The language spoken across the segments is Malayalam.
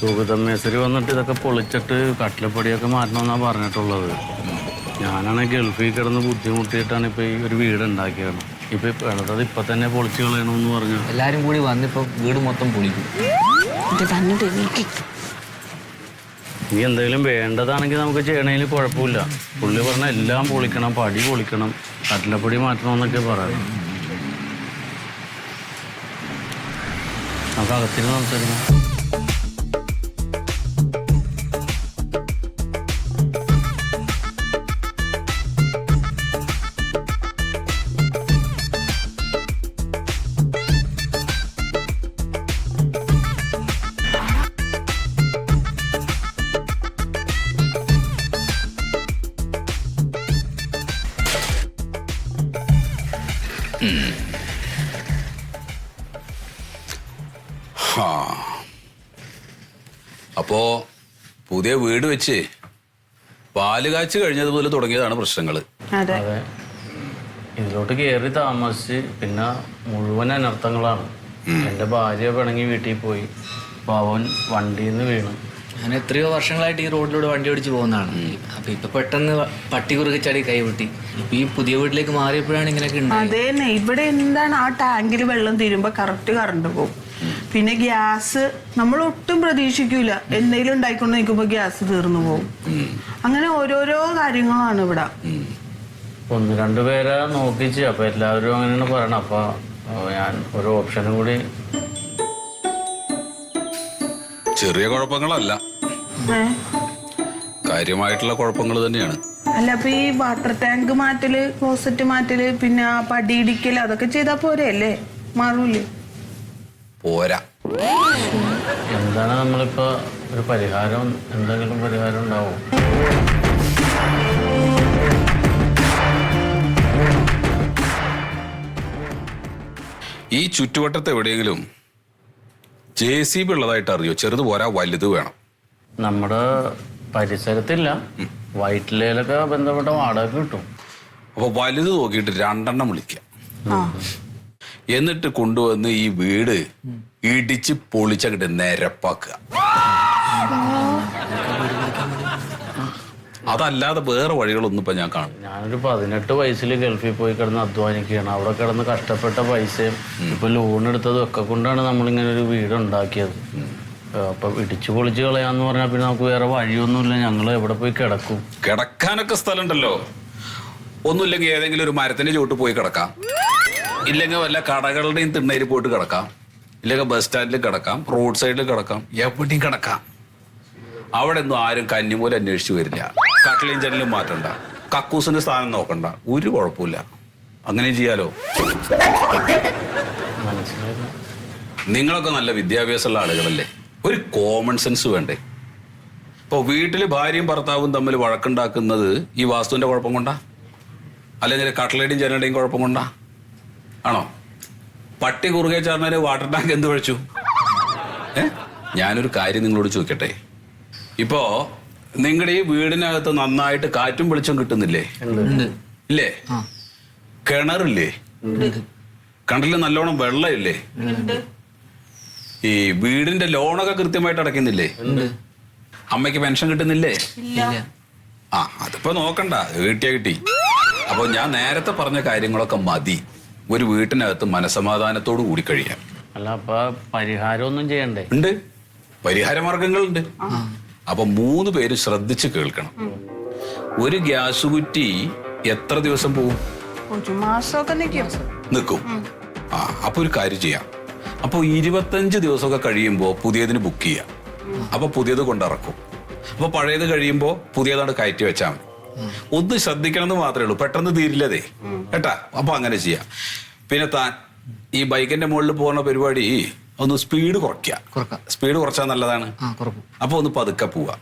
സുഗതം മേസരി വന്നിട്ട് ഇതൊക്കെ പൊളിച്ചിട്ട് കട്ടിലപ്പടിയൊക്കെ മാറ്റണമെന്നാണ് പറഞ്ഞിട്ടുള്ളത്. ഞാനാണ് ഗൾഫിൽ കിടന്ന് ബുദ്ധിമുട്ടിയിട്ടാണ് ഇപ്പോൾ ഈ ഒരു വീട് ഉണ്ടാക്കിയത് ഇപ്പൊ വേണ്ടത് ഇപ്പം തന്നെ പൊളിച്ച് കളയണമെന്ന് പറഞ്ഞു. എല്ലാരും കൂടി വന്നിപ്പോ വീട് മൊത്തം പൊളിക്കും. ഇനി എന്തെങ്കിലും വേണ്ടതാണെങ്കിൽ നമുക്ക് ചെയ്യണതിൽ കുഴപ്പമില്ല. പുള്ളി പറഞ്ഞ എല്ലാം പൊളിക്കണം പടി പൊളിക്കണം കട്ടിലപ്പടി മാറ്റണമെന്നൊക്കെ പറയണം. നമുക്ക് അകത്തിന് സംസാരിക്കാം. അപ്പോ പുതിയ വീട് വെച്ച് പാൽ കാച്ച് മുതൽ തുടങ്ങിയതാണ് പ്രശ്നങ്ങൾ അതെ. ഇതിലോട്ട് കയറി താമസിച്ച് പിന്നെ മുഴുവൻ അനർത്ഥങ്ങളാണ്. എന്റെ ഭാര്യ പിണങ്ങി വീട്ടിൽ പോയി. പാവൻ അവൻ വണ്ടിയിൽ നിന്ന് വീണു. ഞാൻ എത്രയോ വർഷങ്ങളായിട്ട് ഈ റോഡിലൂടെ വണ്ടി ഓടിച്ച് പോകുന്നതാണ്. അപ്പൊ ഇപ്പൊ പെട്ടെന്ന് പട്ടി കുറുകിച്ചടി ചാടി കൈവിട്ടി ഇപ്പൊ ഈ പുതിയ വീട്ടിലേക്ക് മാറിയപ്പോഴാണ് ഇങ്ങനെയൊക്കെ ഉണ്ടായത്. അതേന്നെ. ഇവിടെ എന്താണ് ആ ടാങ്കിൽ വെള്ളം തീരുമ്പോ കറക്റ്റ് കറണ്ട് പോകും. പിന്നെ ഗ്യാസ് നമ്മൾ ഒട്ടും പ്രതീക്ഷിക്കൂല. എന്തെങ്കിലും ഉണ്ടായിക്കൊണ്ട് നിൽക്കുമ്പോ ഗ്യാസ് തീർന്നു പോകും. അങ്ങനെ ഓരോരോ കാര്യങ്ങളാണ് ഇവിടെ. ഒന്ന് രണ്ട് പേരെ നോക്കിച്ച്. അപ്പൊ എല്ലാവരും അങ്ങനെയാണ് പറയണം അപ്പൊ ഞാൻ ഒരു ഓപ്ഷനും കൂടി ചെറിയ കുഴപ്പങ്ങളല്ല. കാര്യമായിട്ടുള്ള കുഴപ്പങ്ങൾ തന്നെയാണ്. അല്ല അപ്പൊ ഈ വാട്ടർ ടാങ്ക് മാറ്റൽ ക്ലോസറ്റ് മാറ്റൽ പിന്നെ ആ പടി ഇടിക്കൽ അതൊക്കെ ചെയ്താ പോരെ അല്ലേ? മാറൂലേ പോരാ. എന്താണ് നമ്മളിപ്പോ ഒരു പരിഹാരം? എന്തെങ്കിലും പരിഹാരം ഉണ്ടാവും? ഈ ചുറ്റുവട്ടത്ത് എവിടെയെങ്കിലും ജെ സി ബി ഉള്ളതായിട്ട് അറിയോ? ചെറുത് പോരാ വലുത് വേണം. നമ്മുടെ പരിസരത്തില്ല. വയറ്റിലൊക്കെ ബന്ധപ്പെട്ട വാടക കിട്ടും. അപ്പൊ വലുത് നോക്കിയിട്ട് രണ്ടെണ്ണം വിളിക്കാം. എന്നിട്ട് കൊണ്ടുവന്ന് ഈ വീട് ഇടിച്ച് പൊളിച്ചങ്ങട്ട് നിരപ്പാക്കുക. അതല്ലാതെ വേറെ വഴികളൊന്നും ഇപ്പൊ ഞാൻ കാണും ഞാനൊരു പതിനെട്ട് വയസ്സിൽ ഗൾഫിൽ പോയി കിടന്ന് അധ്വാനിക്കുകയാണ്. അവിടെ കിടന്ന് കഷ്ടപ്പെട്ട പൈസയും ഇപ്പൊ ലോൺ എടുത്തതും ഒക്കെ കൊണ്ടാണ് നമ്മളിങ്ങനെ ഒരു വീട് ഉണ്ടാക്കിയത്. അപ്പൊ ഇടിച്ചു പൊളിച്ചു കളയാന്ന് പറഞ്ഞാൽ പിന്നെ നമുക്ക് വേറെ വഴിയൊന്നുമില്ല. ഞങ്ങൾ എവിടെ പോയി കിടക്കും. കിടക്കാനൊക്കെ സ്ഥലമുണ്ടല്ലോ. ഒന്നുമില്ലെങ്കിൽ ഏതെങ്കിലും ഒരു മരത്തിന്റെ ചോട്ട് പോയി കിടക്കാം. ഇല്ലെങ്കിൽ വല്ല കടകളുടെയും തിണ്ണയിൽ പോയിട്ട് കിടക്കാം. ഇല്ലെങ്കിൽ ബസ് സ്റ്റാൻഡിൽ കിടക്കാം. റോഡ് സൈഡിൽ കിടക്കാം. എവിടെയും കിടക്കാം. അവിടെ ഒന്നും ആരും കന്നിമൂലം അന്വേഷിച്ചു വരില്ല. കട്ടിലും ജനലും മാറ്റണ്ട. കക്കൂസിന്റെ സ്ഥാനം നോക്കണ്ട. ഒരു കുഴപ്പമില്ല അങ്ങനെ ചെയ്യാലോ? നിങ്ങളൊക്കെ നല്ല വിദ്യാഭ്യാസമുള്ള ആളുകളല്ലേ? ഒരു കോമൺ സെൻസ് വേണ്ടേ? ഇപ്പോൾ വീട്ടിൽ ഭാര്യയും ഭർത്താവും തമ്മിൽ വഴക്കുണ്ടാക്കുന്നത് ഈ വാസ്തുവിന്റെ കുഴപ്പം കൊണ്ടാ? അല്ലെങ്കിൽ കട്ട്ലേറ്റും ജനലുടെയും കുഴപ്പം കൊണ്ടാ? ആണോ? പട്ടി കുറുകെ ചേർന്നാൽ വാട്ടർ ടാങ്ക് എന്ത് കഴിച്ചു ഏ? ഞാനൊരു കാര്യം നിങ്ങളോട് ചോദിക്കട്ടെ? ഇപ്പോ നിങ്ങളുടെ ഈ വീടിനകത്ത് നന്നായിട്ട് കാറ്റും വെളിച്ചം കിട്ടുന്നില്ലേ? ഉണ്ട്. ഇല്ലേ? ആ. കിണറില്ലേ? ഉണ്ട്. കിണറിൽ നല്ലോണം വെള്ളമില്ലേ? ഈ വീടിന്റെ ലോണൊക്കെ കൃത്യമായിട്ട് അടയ്ക്കുന്നില്ലേ? ഉണ്ട്. അമ്മയ്ക്ക് പെൻഷൻ കിട്ടുന്നില്ലേ? ഇല്ല. ആ അതിപ്പോ നോക്കണ്ട. കിട്ടിയാ കിട്ടി. അപ്പൊ ഞാൻ നേരത്തെ പറഞ്ഞ കാര്യങ്ങളൊക്കെ മതി. ഒരു വീട്ടിനകത്ത് മനസമാധാനത്തോട് കൂടി കഴിയാൻ. അല്ല അപ്പൊ പരിഹാരമൊന്നും ചെയ്യണ്ടേ? ഉണ്ട്. പരിഹാര മാർഗങ്ങളുണ്ട് അപ്പൊ മൂന്ന് പേര് ശ്രദ്ധിച്ച് കേൾക്കണം. ഒരു ഗ്യാസ് കുറ്റി എത്ര ദിവസം പോവും? ഒരു മാസമൊക്കെ നിൽക്കും നിൽക്കും ആ അപ്പൊ ഒരു കാര്യം ചെയ്യാം. അപ്പൊ ഇരുപത്തഞ്ച് ദിവസമൊക്കെ കഴിയുമ്പോൾ പുതിയതിന് ബുക്ക് ചെയ്യാം. അപ്പൊ പുതിയത് കൊണ്ടിറക്കും. അപ്പൊ പഴയത് കഴിയുമ്പോൾ പുതിയതാണ് കയറ്റി വെച്ചാൽ മതി. ഒന്ന് ശ്രദ്ധിക്കണം എന്ന് മാത്രമേ ഉള്ളൂ. പെട്ടെന്ന് തീരില്ലതേ. കേട്ടാ? അപ്പൊ അങ്ങനെ ചെയ്യാം. പിന്നെ താൻ ഈ ബൈക്കിന്റെ മുകളിൽ പോകുന്ന പരിപാടി ഒന്ന് സ്പീഡ് കുറയ്ക്കുക. സ്പീഡ് കുറച്ചാൽ നല്ലതാണ്. അപ്പൊ ഒന്ന് പതുക്കെ പോവുക.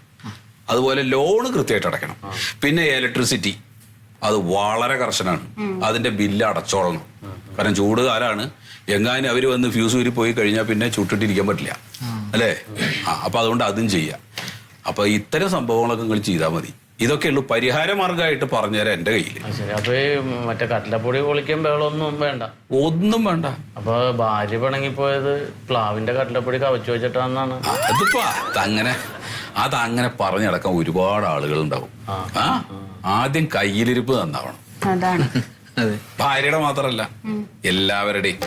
അതുപോലെ ലോണ് കൃത്യമായിട്ട് അടയ്ക്കണം. പിന്നെ ഇലക്ട്രിസിറ്റി അത് വളരെ കർശനാണ് അതിന്റെ ബില്ല് അടച്ചോളണം. കാരണം ചൂട് കാലാണ്. എങ്ങാനും അവർ വന്ന് ഫ്യൂസ് ഊരി പോയി കഴിഞ്ഞാൽ പിന്നെ ചുട്ടിട്ടിരിക്കാൻ പറ്റില്ല. അല്ലേ? ആ അപ്പൊ അതുകൊണ്ട് അതും ചെയ്യാം. അപ്പൊ ഇത്തരം സംഭവങ്ങളൊക്കെ നിങ്ങൾ ചെയ്താൽ മതി. ഇതൊക്കെയുള്ളൂ പരിഹാര മാർഗമായിട്ട് പറഞ്ഞുതരാം എന്റെ കയ്യിൽ ആ, ശരി. അപ്പൊ ഈ മറ്റേ കട്ടിലപ്പൊടി പൊളിക്കാൻ ബഹളമൊന്നും വേണ്ട. ഒന്നും വേണ്ട. അപ്പൊ ഭാര്യ പിണങ്ങി പിണങ്ങിപ്പോയത് പ്ലാവിന്റെ കട്ടിലപ്പൊടി കവച്ചു വെച്ചിട്ടാന്നാണ് അതിപ്പോ അതങ്ങനെ അതങ്ങനെ പറഞ്ഞു നടക്കാൻ ഒരുപാട് ആളുകൾ ഉണ്ടാവും ആ ആദ്യം കയ്യിലിരിപ്പ് നന്നാവണം. അതാണ്. അതെ. ഭാര്യയുടെ മാത്രല്ല എല്ലാവരുടെയും.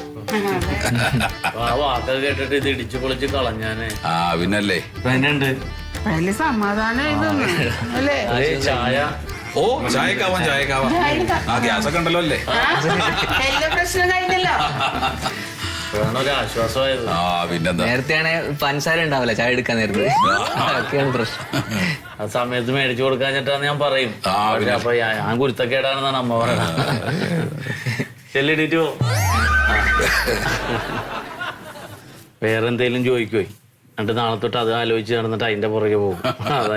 അപ്പൊ ആ വാക്കൊക്കെ കേട്ടിട്ട് ഇത് ഇടിച്ചു പൊളിച്ച് കളഞ്ഞാനേ. ആ പിന്നല്ലേ? അതിൽ സമാധാനം ഇതൊന്നും. അല്ലേ? ചായ. ഓ ആ ഗ്യാസൊക്കെ ഉണ്ടല്ലോ അല്ലേ? എല്ലാ പ്രശ്നം കഴിഞ്ഞല്ലോ. ആശ്വാസമായത് ആ പിന്നെന്താ? നേരത്തെയാണെ പഞ്ചസാര ഉണ്ടാവില്ല ചായ എടുക്കാൻ നേരത്തെ. അതൊക്കെയാണ് പ്രശ്നം. ആ സമയത്ത് മേടിച്ചു കൊടുക്കാഞ്ഞിട്ടാന്ന് ഞാൻ പറയും. ആ, അപ്പൊ ഞാൻ ഞാൻ കുരുത്തക്കേടാണെന്നാണ് അമ്മ പറയുന്നത്. ചെല്ലിടിറ്റോ വേറെന്തേലും ചോദിക്കുവേ? എന്നിട്ട് നാളെ തൊട്ട് അത് ആലോചിച്ച് നടന്നിട്ട് അതിന്റെ പുറകെ പോകും.